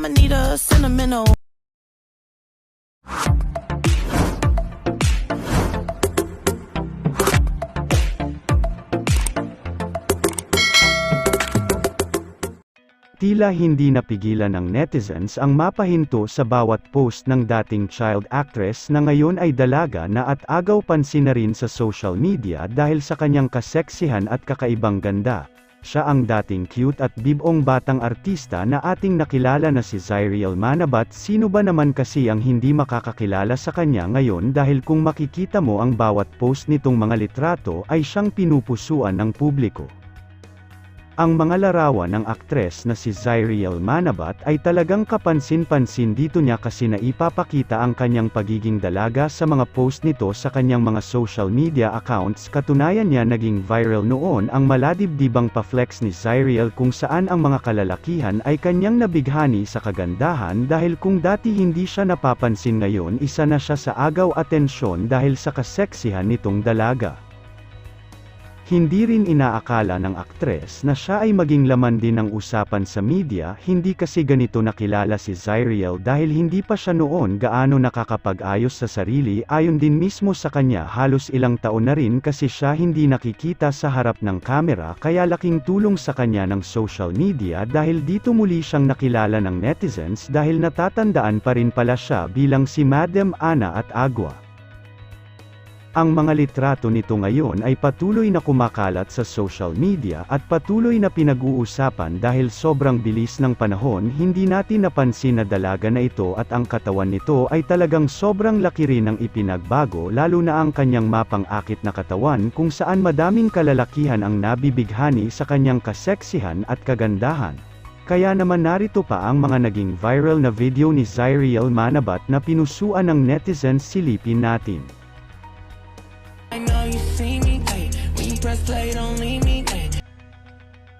I'ma need a sentimental. Tila hindi napigilan ng netizens ang mapahinto sa bawat post ng dating child actress na ngayon ay dalaga na at agaw pansin na rin sa social media dahil sa kanyang kaseksihan at kakaibang ganda. Siya ang dating cute at bibong batang artista na ating nakilala na si Zyriel Manabat sino ba naman kasi ang hindi makakakilala sa kanya ngayon dahil kung makikita mo ang bawat post nitong mga litrato ay siyang pinupusuan ng publiko. Ang mga larawan ng aktres na si Zyriel Manabat ay talagang kapansin-pansin dito niya kasi naipapakita ang kanyang pagiging dalaga sa mga post nito sa kanyang mga social media accounts katunayan niya naging viral noon ang maladibdibang pa-flex ni Zyriel kung saan ang mga kalalakihan ay kanyang nabighani sa kagandahan dahil kung dati hindi siya napapansin ngayon isa na siya sa agaw atensyon dahil sa kaseksihan nitong dalaga. Hindi rin inaakala ng aktres na siya ay maging laman din ng usapan sa media, hindi kasi ganito nakilala si Zyriel dahil hindi pa siya noon gaano nakakapag-ayos sa sarili ayon din mismo sa kanya halos ilang taon na rin kasi siya hindi nakikita sa harap ng kamera kaya laking tulong sa kanya ng social media dahil dito muli siyang nakilala ng netizens dahil natatandaan pa rin pala siya bilang si Madam Ana at Agua. Ang mga litrato nito ngayon ay patuloy na kumakalat sa social media at patuloy na pinag-uusapan dahil sobrang bilis ng panahon hindi natin napansin na dalaga na ito at ang katawan nito ay talagang sobrang laki rin ng ipinagbago lalo na ang kanyang mapang-akit na katawan kung saan madaming kalalakihan ang nabibighani sa kanyang kaseksihan at kagandahan. Kaya naman narito pa ang mga naging viral na video ni Zyriel Manabat na pinusuan ng netizens silipin natin. Press play, don't leave me.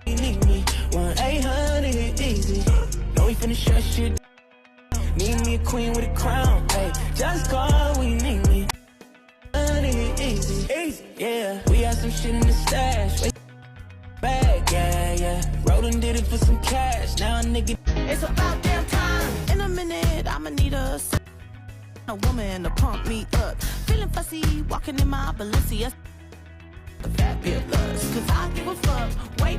Need me, one eight hundred easy. Know we finna shut shit. Need me a queen with a crown, ayy. Just call, we need me. Easy, easy, yeah. We had some shit in the stash. Wait, Bag, yeah, yeah. And did it for some cash. Now a nigga It's about damn time. In a minute, I'ma need a a woman to pump me up. Feeling fussy, walking in my Balenciaga. Fabulous, cause I give a fuck. Way